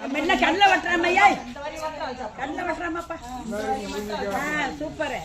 மெல்ல கல்ல வெட்டுறாமையா கல்ல வெட்டுறாமாப்பா. ஆ சூப்பர்.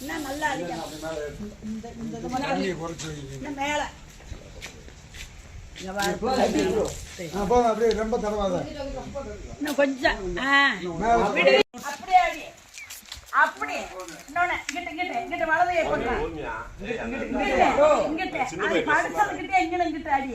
இன்னும் நல்லா இன்னும் மேல. இங்க பாரு. ஆ, போதும் அப்படியே ரொம்ப தடவாத இன்னும் கொஞ்சம். ஆ. விடு. அப்படியே அடி. அப்படியே இன்னொன்னு இங்கிட்ட இங்கிட்ட இங்கிட்ட வலது கை பக்கம் இங்கிட்ட இங்கிட்ட அது படுத்ததுக்கிட்டே இங்கிட்ட இங்கிட்ட அடி.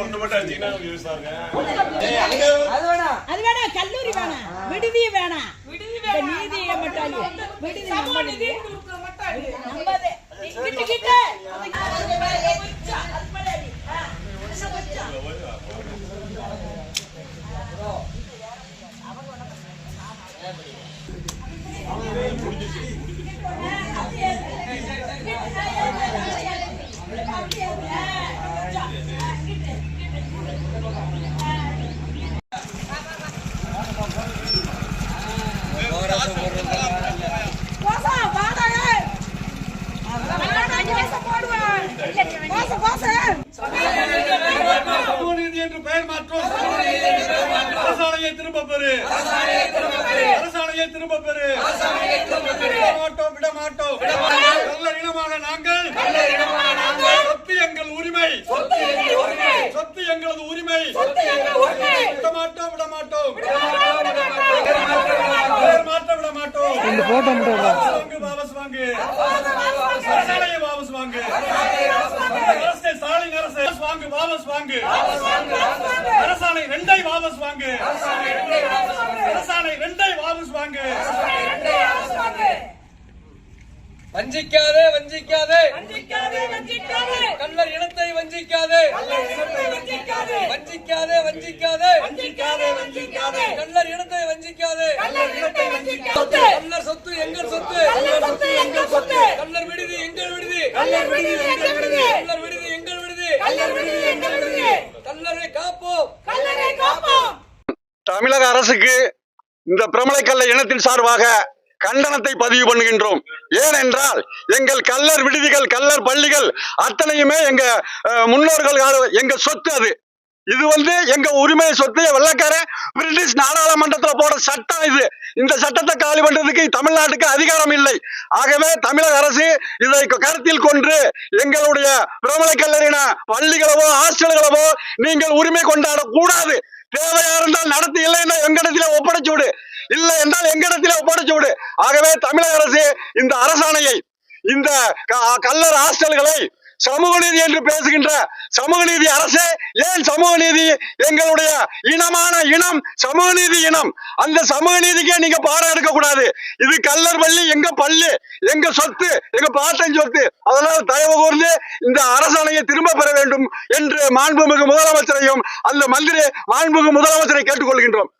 இன்னும் கொஞ்சம். போசா, வாடா, ஏய். வாடா, அஞ்சு பைசா போடுவேன். போசா, போசா. சமூகநீதி என்று பெயர் மாற்றம் அரசாணையை திரும்ப பெறு அரசாணையை திரும்ப பெறு விட மாட்டோம் விட மாட்டோம் நல்ல இனமான நாங்கள் சொத்து எங்கள் உரிமை சொத்து எங்களது உரிமை விட மாட்டோம் விட மாட்டோம் மாற்ற விட மாட்டோம் வாபஸ் வாங்கு வாபஸ் வாங்கு அரசாணையை வாபஸ் வாங்கு அரசே ஸ்டாலின் அரசே வாபஸ் வாங்கு வாபஸ் வாங்கு அரசாணை ரெண்டை வாபஸ் வாங்கு அரசாணை ரெண்டை வாபஸ் வாங்கு வஞ்சிக்காதே வஞ்சிக்காதே வஞ்சிக்காதே, வஞ்சிக்காதே. கள்ளர் இனத்தை வஞ்சிக்காதே வஞ்சிக்காதே. வஞ்சிக்காதே வஞ்சிக்காதே வஞ்சிக்காதே. கள்ளர் இனத்தை வஞ்சிக்காதே கள்ளர் இனத்தை வஞ்சிக்காதே. கள்ளர் சொத்து எங்கள் சொத்து கள்ளர் சொத்து எங்கள் சொத்து. கள்ளர் விடுதி எங்கள் விடுதி கள்ளர் விடுதி எங்கள் விடுதி. கள்ளர் விடுதி எங்கள் விடுதி கள்ளர் விடுதி எங்கள் விடுதி. கள்ளரை காப்போம் கள்ளரை காப்போம் தமிழக அரசுக்கு இந்த பிரமலைக்கல்ல இனத்தின் சார்பாக கண்டனத்தை பதிவு பண்ணுகின்றோம் ஏனென்றால் எங்கள் கல்லர் விடுதிகள் கல்லர் பள்ளிகள் அத்தனையுமே எங்க முன்னோர்கள் எங்க சொத்து அது இது வந்து எங்க உரிமை சொத்து வெள்ளக்கார பிரிட்டிஷ் நாடாளுமன்றத்துல போட சட்டம் இது. இந்த சட்டத்தை காலி பண்றதுக்கு தமிழ்நாட்டுக்கு அதிகாரம் இல்லை. ஆகவே தமிழக அரசு இதை கருத்தில் கொண்டு எங்களுடைய பிரமலை கல்லறின பள்ளிகளவோ ஹாஸ்டல்களவோ நீங்கள் உரிமை கொண்டாட கூடாது. தேவையா இருந்தால் நடத்தி இல்லை என்றால் எங்களிடத்திலே ஒப்படைச்சு விடு. இல்லை என்றால் எங்களிடத்திலே ஒப்படைச்சு விடு. ஆகவே தமிழக அரசு இந்த அரசாணையை இந்த க- கல்லர் ஹாஸ்டல்களை சமூக நீதி என்று பேசுகின்ற சமூக நீதி அரசே ஏன் சமூக நீதி? எங்களுடைய இனமான இனம் சமூக நீதி இனம். அந்த சமூக நீதிக்கே நீங்க பாடம் எடுக்க கூடாது இது கல்லர் பள்ளி எங்க பள்ளி எங்க சொத்து எங்க பாட்டன் சொத்து. அதனால தயவு கூர்ந்து இந்த அரசாணையை திரும்ப பெற வேண்டும் என்று மாண்புமிகு முதலமைச்சரையும் அந்த மந்திரி மாண்புமிகு முதலமைச்சரை கேட்டுக்கொள்கின்றோம்.